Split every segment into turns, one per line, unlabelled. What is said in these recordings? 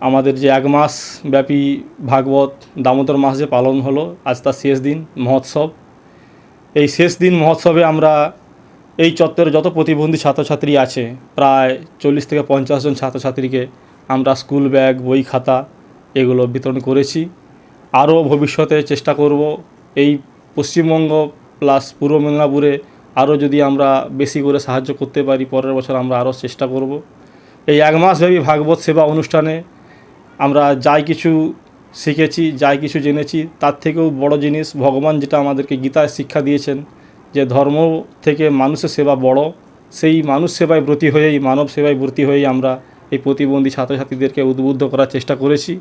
আমাদের যে এক মাস ব্যাপী ভাগবত দামোদর মাস যে পালন হলো, আজ তার শেষ দিন মহোৎসব। এই শেষ দিন মহোৎসবে আমরা এই চত্বরে যত প্রতিবন্ধী ছাত্রছাত্রী আছে, প্রায় চল্লিশ থেকে পঞ্চাশ জন ছাত্রছাত্রীকে আমরা স্কুল ব্যাগ, বই খাতা এগুলো বিতরণ করেছি। আরও ভবিষ্যতে চেষ্টা করব এই পশ্চিমবঙ্গ প্লাস পূর্ব মেদিনীপুরে আরও যদি আমরা বেশি করে সাহায্য করতে পারি, পরের বছর আমরা আরও চেষ্টা করব। এই এক মাসব্যাপী ভাগবত সেবা অনুষ্ঠানে আমরা যাই কিছু শিখেছি, যাই কিছু জেনেছি, তার থেকেও বড় জিনিস ভগবান যেটা আমাদেরকে গীতায় শিক্ষা দিয়েছেন যে ধর্ম থেকে মানুষের সেবা বড়। সেই মানুষ সেবায় ব্রতী হয়েই, মানব সেবায় ব্রতী হয়েই আমরা এই প্রতিবন্ধী ছাত্রছাত্রীদেরকে উদ্বুদ্ধ করার চেষ্টা করেছি,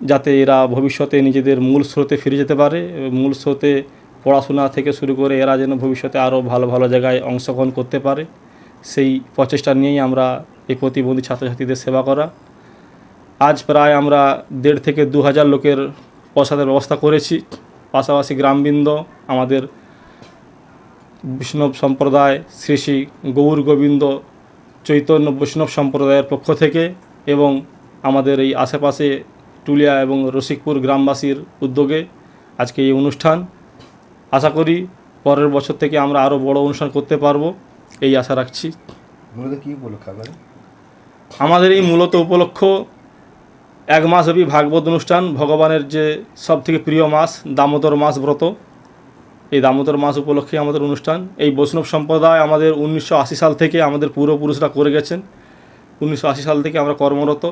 যাতে এরা ভবিষ্যতে নিজেদের মূল স্রোতে ফিরে যেতে পারে, মূল স্রোতে পড়াশোনা থেকে শুরু করে এরা যেন ভবিষ্যতে আরও ভালো ভালো জায়গায় অংশগ্রহণ করতে পারে। সেই প্রচেষ্টা নিয়েই আমরা এই প্রতিবন্ধী ছাত্রছাত্রীদের সেবা করা। আজ প্রায় আমরা দেড় থেকে দু হাজার লোকের প্রসাদের ব্যবস্থা করেছি। পাশাপাশি গ্রামবৃন্দ আমাদের বৈষ্ণব সম্প্রদায় শ্রী শ্রী গৌর গোবিন্দ চৈতন্য বৈষ্ণব সম্প্রদায়ের পক্ষ থেকে এবং আমাদের এই আশেপাশে টুলিয়া এবং রসিকপুর গ্রামবাসীর উদ্যোগে আজকে এই অনুষ্ঠান। আশা করি পরের বছর থেকে আমরা আরও বড় অনুষ্ঠান করতে পারব এই আশা রাখছি।
মূলত কী উপলক্ষ
আমাদের এই মূলত উপলক্ষ এক মাসব্যাপী ভাগবত অনুষ্ঠান ভগবানের যে সব থেকে প্রিয় মাস দামোদর মাস ব্রত। এই দামোদর মাস উপলক্ষে আমাদের অনুষ্ঠান। এই বৈষ্ণব সম্প্রদায় আমাদের উনিশশো আশি সাল থেকে আমাদের পূর্বপুরুষরা করে গেছেন। উনিশশো আশি সাল থেকে আমরা কর্মরত।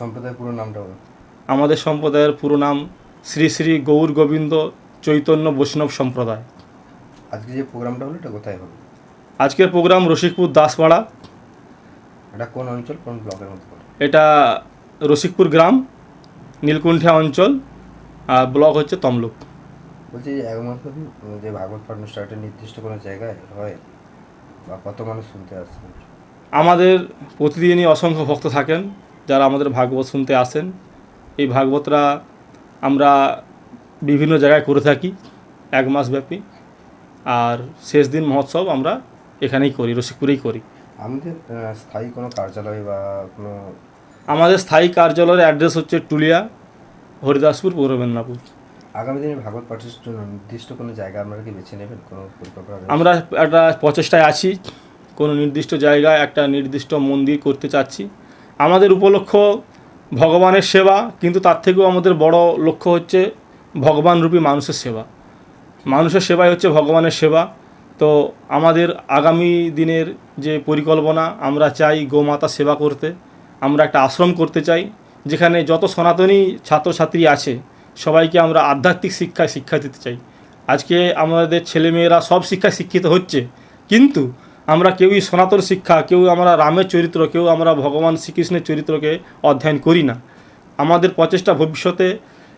সম্প্রদায়ের পুরো নামটা
আমাদের সম্প্রদায়ের পুরো নাম শ্রী শ্রী গৌর গোবিন্দ চৈতন্য বৈষ্ণব সম্প্রদায়।
আজকে যে প্রোগ্রামটা হলো এটা কোথায় হলো
আজকের প্রোগ্রাম রসিকপুর দাসপাড়া।
এটা কোন অঞ্চল কোন ব্লকের মধ্যে
এটা রসিকপুর গ্রাম নীলকুণ্ঠিয়া অঞ্চল আর ব্লক হচ্ছে তমলুক।
বলছি যে এক মাস ব্যাপী যে ভাগবত পাঠ অনুষ্ঠান নির্দিষ্ট কোনো জায়গায় হয়? বা কত মানুষ শুনতে আসছে?
আমাদের প্রতিদিনই অসংখ্য ভক্ত থাকেন যারা আমাদের ভাগবত শুনতে আসেন। এই ভাগবতরা আমরা বিভিন্ন জায়গায় করে থাকি এক মাস ব্যাপী। আর শেষ দিন মহোৎসব আমরা এখানেই করি রসিকপুরেই করি।
আমাদের স্থায়ী কোনো কার্যালয় বা কোনো
আমাদের স্থায়ী কার্যালয়ের অ্যাড্রেস হচ্ছে টুলিয়া হরিদাসপুর পূর্ব মেদিনীপুর।
আগামী দিনে ভাগবত পাঠের জন্য নির্দিষ্ট কোনো জায়গা আপনারা কি বেছে নেবেন? কোনো পরিকল্পনা
আমরা একটা প্রচেষ্টায় আছি। কোনো নির্দিষ্ট জায়গায় একটা নির্দিষ্ট মন্দির করতে চাচ্ছি। আমাদের উপলক্ষ ভগবানের সেবা কিন্তু তার থেকেও আমাদের বড় লক্ষ্য হচ্ছে ভগবানরূপী মানুষের সেবা। মানুষের সেবাই হচ্ছে ভগবানের সেবা। তো আমাদের আগামী দিনের যে পরিকল্পনা আমরা চাই গোমাতা সেবা করতে। আমরা একটা আশ্রম করতে চাই, যেখানে যত সনাতনী ছাত্রছাত্রী আছে, সবাইকে আমরা আধ্যাত্মিক শিক্ষায় শিক্ষা দিতে চাই। আজকে আমাদের ছেলেমেয়েরা সব শিক্ষায় শিক্ষিত হচ্ছে, কিন্তু আমরা কেউই সনাতন শিক্ষা, কেউ আমরা রামের চরিত্র, কেউ আমরা ভগবান শ্রীকৃষ্ণের চরিত্রকে অধ্যয়ন করি না। আমাদের প্রচেষ্টা ভবিষ্যতে,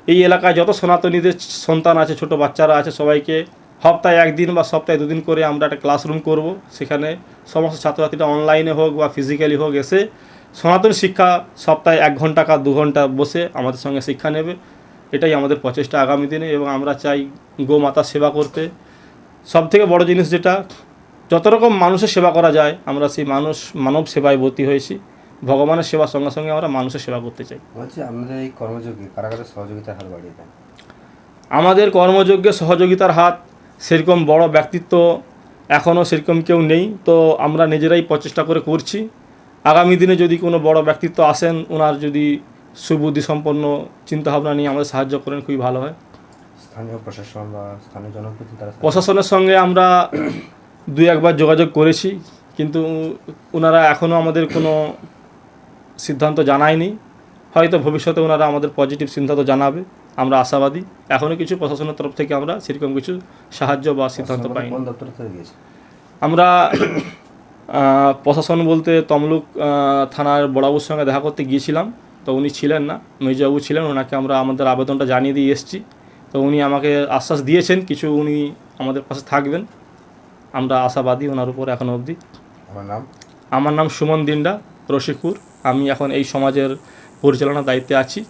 এই এলাকায় যত সনাতনীদের সন্তান আছে, ছোট বাচ্চারা আছে, সবাইকে সপ্তাহে একদিন বা সপ্তাহে দুদিন করে আমরা একটা ক্লাসরুম করব। সেখানে সমস্ত ছাত্রছাত্রীরা অনলাইনে হোক বা ফিজিক্যালি হোক এসে সনাতন শিক্ষা সপ্তাহে এক ঘণ্টা কা দু ঘণ্টা বসে আমাদের সঙ্গে শিক্ষা নেবে। এটাই আমাদের প্রচেষ্টা আগামী দিনে এবং আমরা চাই গোমাতার সেবা করতে। সব থেকে বড় জিনিস যেটা যত রকম মানুষের সেবা করা যায় আমরা সেই মানুষ মানব সেবায় ভর্তি হয়েছি। ভগবানের সেবার সঙ্গে সঙ্গে আমরা মানুষের সেবা করতে চাই।
বলছি আপনাদের এই কর্মযোগে কারা কারা সহযোগিতার হাত বাড়িয়ে দেন।
আমাদের কর্মযজ্ঞে সহযোগিতার হাত সেরকম বড় ব্যক্তিত্ব এখনও সেরকম কেউ নেই। তো আমরা নিজেরাই প্রচেষ্টা করে করছি। আগামী দিনে যদি কোনো বড় ব্যক্তিত্ব আসেন ওনার যদি সুবুদ্ধি সম্পন্ন চিন্তাভাবনা নিয়ে আমাদের সাহায্য করেন খুবই ভালো হয়।
স্থানীয় প্রশাসন বা স্থানীয় জনপ্রতিনিধি
প্রশাসনের সঙ্গে আমরা দুই একবার যোগাযোগ করেছি কিন্তু ওনারা এখনও আমাদের কোনো সিদ্ধান্ত জানায়নি। হয়তো ভবিষ্যতে ওনারা আমাদের পজিটিভ সিদ্ধান্ত জানাবে আমরা আশাবাদী। এখনও কিছু প্রশাসনের তরফ থেকে আমরা সেরকম কিছু সাহায্য বা সিদ্ধান্ত পাইনি। আমরা প্রশাসন বলতে তমলুক থানার বড়াবুর সঙ্গে দেখা করতে গিয়েছিলাম। তো উনি ছিলেন না মেজবাবু ছিলেন ওনাকে আমরা আমাদের আবেদনটা জানিয়ে দিয়ে এসেছি। তো উনি আমাকে আশ্বাস দিয়েছেন কিছু উনি আমাদের পাশে থাকবেন। আমরা আশাবাদী ওনার উপর এখনও অবধি।
আমার নাম?
আমার নাম সুমন দিন্ডা রশিকপুর আমি এখন এই সমাজের পরিচালনার দায়িত্বে আছি।